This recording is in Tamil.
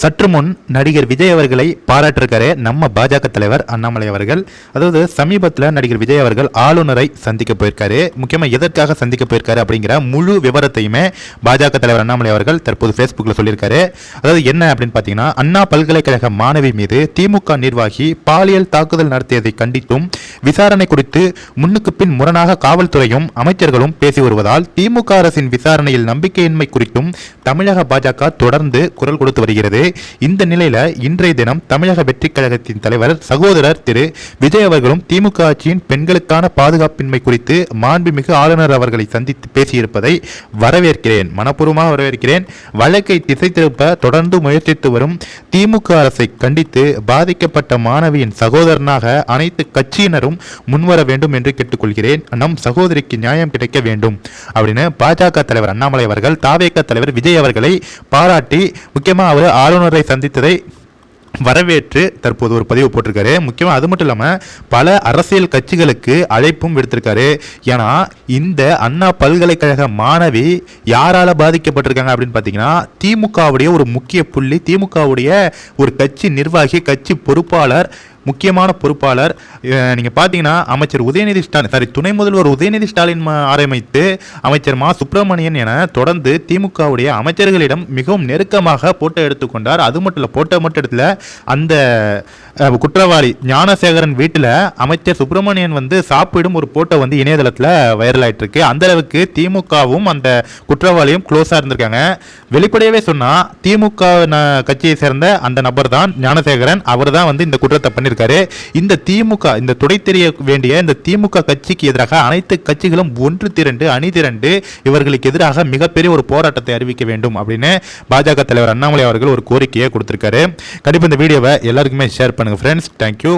சற்று முன் நடிகர் விஜய் அவர்களை பாராட்டிருக்காரு நம்ம பாஜக தலைவர் அண்ணாமலை அவர்கள். அதாவது சமீபத்தில் நடிகர் விஜய் அவர்கள் ஆளுநரை சந்திக்க போயிருக்காரு. முக்கியமாக எதற்காக சந்திக்க போயிருக்காரு அப்படிங்கிற முழு விவரத்தையுமே பாஜக தலைவர் அண்ணாமலை அவர்கள் தற்போது ஃபேஸ்புக்கில் சொல்லியிருக்காரு. அதாவது என்ன அப்படின்னு பார்த்தீங்கன்னா அண்ணா பல்கலைக்கழக மாணவி மீது திமுக நிர்வாகி பாலியல் தாக்குதல் நடத்தியதை கண்டித்தும் விசாரணை குறித்து முன்னுக்கு பின் முரணாக காவல்துறையும் அமைச்சர்களும் பேசி வருவதால் திமுக அரசின் விசாரணையில் நம்பிக்கையின்மை குறித்தும் தமிழக பாஜக தொடர்ந்து குரல் கொடுத்து வருகிறது. இந்த நிலையில இன்றைய தினம் தமிழக வெற்றிக் கழகத்தின் தலைவர் சகோதரர் திரு விஜய் அவர்களும் திமுக ஆட்சியின் பெண்களுக்கான பாதுகாப்பின்மை குறித்து மாண்புமிகு ஆளுநர் அவர்களை சந்தித்து பேசியிருப்பதை வரவேற்கிறேன். மனப்பூர்வமாக வரவேற்கிறேன். வழக்கை திசை திருப்ப தொடர்ந்து முயற்சித்து வரும் திமுக அரசை கண்டித்து பாதிக்கப்பட்ட மாணவியின் சகோதரனாக அனைத்து கட்சியினரும் முன்வர வேண்டும் என்று கேட்டுக்கொள்கிறேன். நம் சகோதரிக்கு நியாயம் கிடைக்க வேண்டும். அப்படின்னு பாஜக தலைவர் அண்ணாமலை அவர்கள் தாவேக தலைவர் விஜய் அவர்களை பாராட்டி முக்கியமாக அவர் ஆளுநரை சந்தித்ததை வரவேற்று தற்போது ஒரு பதிவு போட்டிருக்காரு. முக்கியமாக அது மட்டும் இல்லாமல் பல அரசியல் கட்சிகளுக்கு அழைப்பும் விடுத்திருக்காரு. ஏன்னா இந்த அண்ணா பல்கலைக்கழக மாணவி யாரால் பாதிக்கப்பட்டிருக்காங்க அப்படின்னு பார்த்தீங்கன்னா திமுகவுடைய ஒரு முக்கிய புள்ளி திமுகவுடைய ஒரு கட்சி நிர்வாகி கட்சி பொறுப்பாளர் முக்கியமான பொறுப்பாளர். நீங்கள் பார்த்தீங்கன்னா அமைச்சர் உதயநிதி ஸ்டாலின் சாரி துணை முதல்வர் உதயநிதி ஸ்டாலின் ஆரம்பித்து அமைச்சர் மா. சுப்பிரமணியன் என தொடர்ந்து திமுகவுடைய அமைச்சர்களிடம் மிகவும் நெருக்கமாக போட்டோ எடுத்துக்கொண்டார் அது மட்டும் இல்லை போட்டோ மட்டும் இடத்துல அந்த குற்றவாளி ஞானசேகரன் வீட்டில் அமைச்சர் சுப்பிரமணியன் வந்து சாப்பிடும் ஒரு போட்டோ வந்து இணையதளத்தில் வைரல் ஆயிட்டு இருக்கு அந்த அளவுக்கு திமுகவும் அந்த குற்றவாளியும் க்ளோஸாக இருந்திருக்காங்க. வெளிப்படையவே சொன்னால் திமுக ந- கட்சியை சேர்ந்த அந்த நபர் தான் ஞானசேகரன். அவர் தான் வந்து இந்த குற்றத்தை பண்ணியிருக்காரு இந்த திமுக இந்த துடை தெரிய வேண்டிய இந்த திமுக கட்சிக்கு எதிராக அனைத்து கட்சிகளும் ஒன்று திரண்டு அணி திரண்டு இவர்களுக்கு எதிராக மிகப்பெரிய ஒரு போராட்டத்தை அறிவிக்க வேண்டும் அப்படின்னு பாஜக தலைவர் அண்ணாமலை அவர்கள் ஒரு கோரிக்கையை கொடுத்திருக்காரு. கண்டிப்பாக இந்த வீடியோவை எல்லாருக்குமே ஷேர் பண்ணுங்க ஃப்ரெண்ட்ஸ் தேங்க்யூ